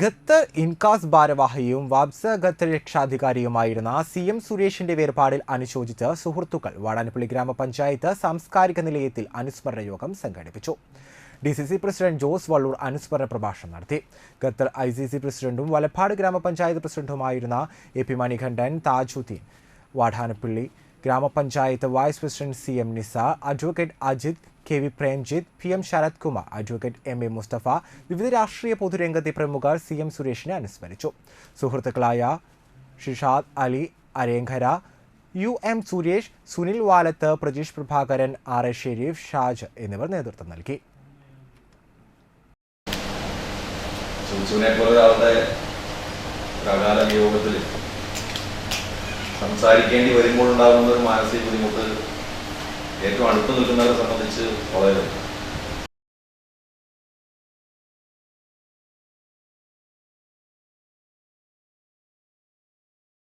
Qatar INCAS ഭാരവാഹിയും വാബ്സ Qatar രക്ഷാധികാരിയുമായിരുന്ന സി എം സുരേഷിന്റെ വേർപാടിൽ അനുശോചിച്ച് സുഹൃത്തുക്കൾ വാടാനപ്പള്ളി ഗ്രാമപഞ്ചായത്ത് സാംസ്കാരിക നിലയത്തിൽ അനുസ്മരണ യോഗം സംഘടിപ്പിച്ചു. D C C president Jose Valloor അനുസ്മരണ പ്രഭാഷണം നടത്തി. ഖത്തർ ഐ സി സി പ്രസിഡന്റും വലപ്പാട് ഗ്രാമപഞ്ചായത്ത് പ്രസിഡന്റുമായിരുന്ന എ പി മണികണ്ഠൻ താജുദ്ദീൻ വാടാനപ്പള്ളി ഗ്രാമപഞ്ചായത്ത് vice president C M Nisa advocate Ajith K V Premjith P M Sarath Kumar advocate M A Musthafa വിവിധ രാഷ്ട്രീയ പൊതുരംഗത്തെ പ്രമുഖർ സി എം സുരേഷിനെ അനുസ്മരിച്ചു. സുഹൃത്തുക്കളായ Shishad Ali Arenkara U M Suresh Sunil Valath Prajeesh Prabhakaran R A Shareef Shaj എന്നിവർ നേതൃത്വം നൽകി. ചൂച്ചുവിനെ പോലെ സംസാരിക്കേണ്ടി വരുമ്പോൾ ഉണ്ടാകുന്ന ഒരു മാനസിക ബുദ്ധിമുട്ട് ഏറ്റവും അടുത്ത് നിൽക്കുന്നവരെ സംബന്ധിച്ച് വളരെ